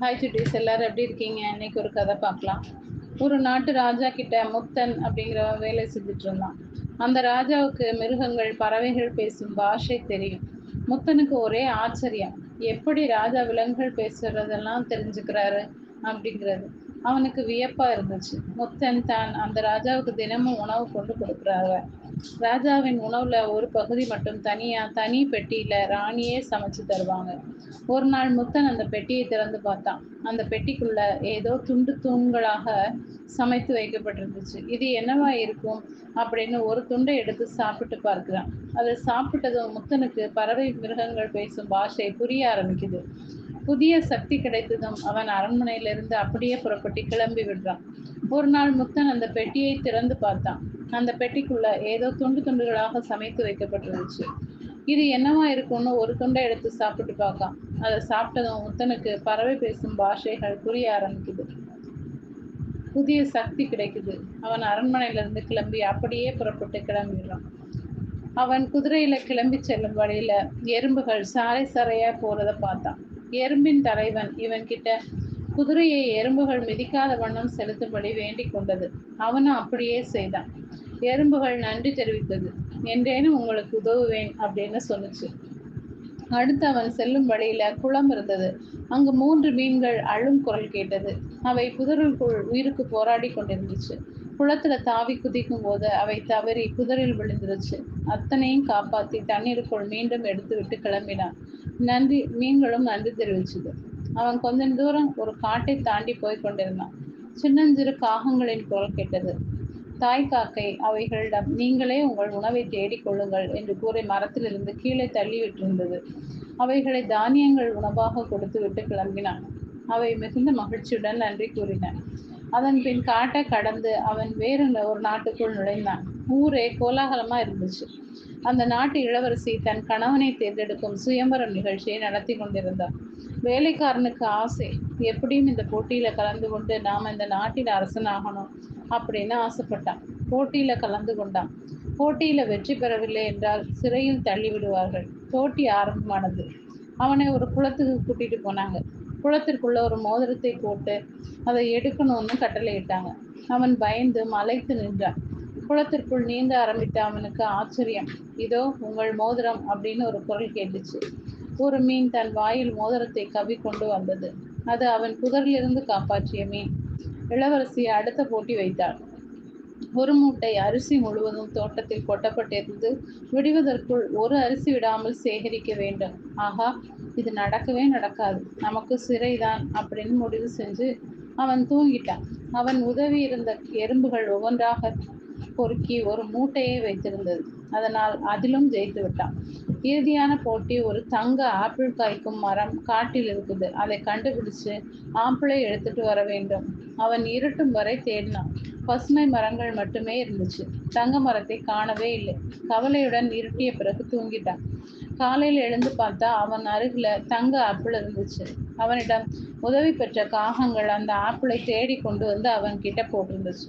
Hi சுட்டீஸ் எல்லாரும் எப்படி இருக்கீங்க? இன்னைக்கு ஒரு கதை பார்க்கலாம். ஒரு நாட்டு ராஜா கிட்ட முத்தன் அப்படிங்கிற வேலை செஞ்சுட்டு இருந்தான். அந்த ராஜாவுக்கு மிருகங்கள் பறவைகள் பேசும் பாஷை தெரியும். முத்தனுக்கு ஒரே ஆச்சரியம். எப்படி ராஜா விலங்குகள் பேசுறதெல்லாம் தெரிஞ்சுக்கிறாரு அப்படிங்கிறது. அவனுக்கு வியப்பா இருந்துச்சு. முத்தன் தான் அந்த ராஜாவுக்கு தினமும் உணவு கொண்டு கொடுக்குறாங்க. ராஜாவின் உணவுல ஒரு பகுதி மட்டும் தனியா தனி பெட்டியில ராணியே சமைச்சு தருவாங்க. ஒரு நாள் முத்தன் அந்த பெட்டியை திறந்து பார்த்தான். அந்த பெட்டிக்குள்ள ஏதோ துண்டு தூண்களாக சமைத்து வைக்கப்பட்டிருந்துச்சு. இது என்னவா இருக்கும் அப்படின்னு ஒரு துண்டை எடுத்து சாப்பிட்டு பார்க்கிறான். அதை சாப்பிட்டதும் முத்தனுக்கு பறவை மிருகங்கள் பேசும் பாஷை புரிய ஆரம்பிக்குது. புதிய சக்தி கிடைத்ததும் அவன் அரண்மனையிலிருந்து அப்படியே புறப்பட்டு கிளம்பி விடுறான். ஒரு நாள் முத்தன் அந்த பெட்டியை திறந்து பார்த்தான். அந்த பெட்டிக்குள்ள ஏதோ துண்டு துண்டுகளாக சமைத்து வைக்கப்பட்டிருந்துச்சு. இது என்னவா இருக்கும்னு ஒரு துண்டை எடுத்து சாப்பிட்டு பார்க்கலாம் அதை சாப்பிட்டதும் முத்தனுக்கு பறவை பேசும் பாஷைகள் புரிய ஆரம்பிக்குது. புதிய சக்தி கிடைக்குது. அவன் அரண்மனையிலிருந்து கிளம்பி அப்படியே புறப்பட்டு கிளம்பிடுறான். அவன் குதிரையில கிளம்பி செல்லும் வழியில எறும்புகள் சாலை சாறையா போறத பார்த்தான். எறும்பின் தலைவன் இவன் கிட்ட குதிரையை எறும்புகள் மிதிக்காத வண்ணம் செலுத்தும்படி வேண்டிக் கொண்டது. அவனும் அப்படியே செய்தான். எறும்புகள் நன்றி தெரிவித்தது. என்றேனும் உங்களுக்கு உதவுவேன் அப்படின்னு சொன்னுச்சு. அடுத்து அவன் செல்லும் வழியில குளம் இருந்தது. அங்கு மூன்று மீன்கள் அழும் குரல் கேட்டது. அவை புதருக்குள் உயிருக்கு போராடி கொண்டிருந்துச்சு. குளத்துல தாவி குதிக்கும் போது அவை தவறி புதரில் விழுந்துருச்சு. அத்தனையும் காப்பாத்தி தண்ணீருக்குள் மீண்டும் எடுத்து விட்டு கிளம்பினான். நன்றி மீன்களும் நன்றி தெரிவிச்சது. அவன் கொஞ்ச தூரம் ஒரு காட்டை தாண்டி போய் கொண்டிருந்தான். சின்னஞ்சிறு காகங்களின் குரல் கேட்டது. தாய் காக்கை அவைகளிடம் நீங்களே உங்கள் உணவை தேடிக் கொள்ளுங்கள் என்று கூறி மரத்திலிருந்து கீழே தள்ளி விட்டிருந்தது. அவைகளை தானியங்கள் உணவாக கொடுத்து விட்டு கிளம்பினான். அவை மிகுந்த மகிழ்ச்சியுடன் நன்றி கூறின. அதன் பின் காட்டை கடந்து அவன் வேறு ஒரு நாட்டுக்குள் நுழைந்தான். ஊரே கோலாகலமா இருந்துச்சு. அந்த நாட்டு இளவரசி தன் கணவனை தேர்ந்தெடுக்கும் சுயம்பரம் நிகழ்ச்சியை நடத்தி கொண்டிருந்தார். வேலைக்காரனுக்கு ஆசை எப்படியும் இந்த போட்டியில கலந்து கொண்டு நாம இந்த நாட்டின் அரசனாகணும். அப்படின்னு ஆசைப்பட்டான் போட்டியில கலந்து கொண்டான் போட்டியில வெற்றி பெறவில்லை என்றால் சிறையில் தள்ளி விடுவார்கள். போட்டி ஆரம்பமானது. அவனை ஒரு குளத்துக்கு கூட்டிட்டு போனாங்க. குளத்திற்குள்ள ஒரு மோதிரத்தை போட்டு அதை எடுக்கணும்னு கட்டளையிட்டாங்க. அவன் பயந்து மலைத்து நின்றான். குளத்திற்குள் நீந்த ஆரம்பித்த அவனுக்கு ஆச்சரியம். இதோ உங்கள் மோதிரம் அப்படின்னு ஒரு குரல் கேட்டுச்சு. ஒரு மீன் தன் வாயில் மோதிரத்தை கவி கொண்டு வந்தது. அது அவன் புதரிலிருந்து காப்பாற்றிய மீன். இளவரசியை அடுத்த போட்டி வைத்தாள் ஒரு மூட்டை அரிசி முழுவதும் தோட்டத்தில் கொட்டப்பட்டிருந்து விடுவதற்குள் ஒரு அரிசி விடாமல் சேகரிக்க வேண்டும். ஆகா இது நடக்கவே நடக்காது. நமக்கு சிறைதான் அப்படின்னு முடிவு செஞ்சு அவன் தூங்கிட்டான். அவன் உதவி இருந்த எறும்புகள் ஒவ்வொன்றாக பொறுக்கி ஒரு மூட்டையை வைத்திருந்தது. அதனால் அதிலும் ஜெயித்து விட்டான். இறுதியான போட்டி ஒரு தங்க ஆப்பிள் காய்க்கும் மரம் காட்டில் இருக்குது. அதை கண்டுபிடிச்சு ஆப்பிளை எடுத்துட்டு வர வேண்டும். அவன் இருட்டும் வரை தேடினான். பசுமை மரங்கள் மட்டுமே இருந்துச்சு. தங்க மரத்தை காணவே இல்லை. கவலையுடன் இருட்டிய பிறகு தூங்கிட்டான். காலையில் எழுந்து பார்த்தா அவன் அருகில் தங்க ஆப்பிள் இருந்துச்சு. அவனிடம் உதவி பெற்ற காகங்கள் அந்த ஆப்பிளை தேடி கொண்டு வந்து அவன் கிட்ட போட்டிருந்துச்சு.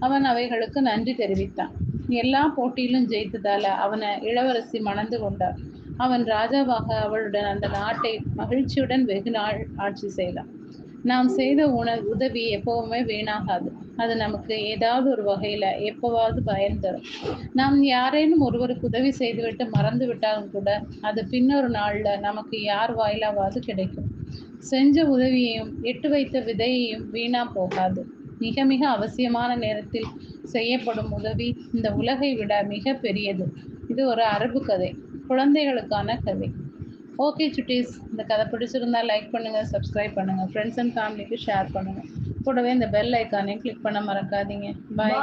அவன் அவைகளுக்கு நன்றி தெரிவித்தான். எல்லா போட்டியிலும் ஜெயித்ததால அவனை இளவரசி மணந்து கொண்டார் அவன் ராஜாவாக அவளுடன் அந்த நாட்டை மகிழ்ச்சியுடன் வெகு நாள் ஆட்சி செய்தான். நாம் செய்த உண உதவி எப்பவுமே வீணாகாது. அது நமக்கு ஏதாவது ஒரு வகையில எப்பவாவது பயன் தரும். நாம் யாரேனும் ஒருவருக்கு உதவி செய்துவிட்டு மறந்து விட்டாலும் கூட அது பின்னொரு நாள்ல நமக்கு யார் வாயிலாவது கிடைக்கும். செஞ்ச உதவியையும் எட்டு வைத்த விதையையும் வீணா போகாது. மிக மிக அவசியமான நேரத்தில் செய்யப்படும் உதவி இந்த உலகை விட மிக பெரியது. இது ஒரு அரபு கதை குழந்தைகளுக்கான கதை. ஓகே சுட்டீஸ் இந்த கதை பிடிச்சிருந்தா லைக் பண்ணுங்க சப்ஸ்கிரைப் பண்ணுங்க. ஃப்ரெண்ட்ஸ் அண்ட் ஃபேமிலிக்கு ஷேர் பண்ணுங்க. கூடவே இந்த பெல் ஐக்கானையும் கிளிக் பண்ண மறக்காதீங்க. பாய்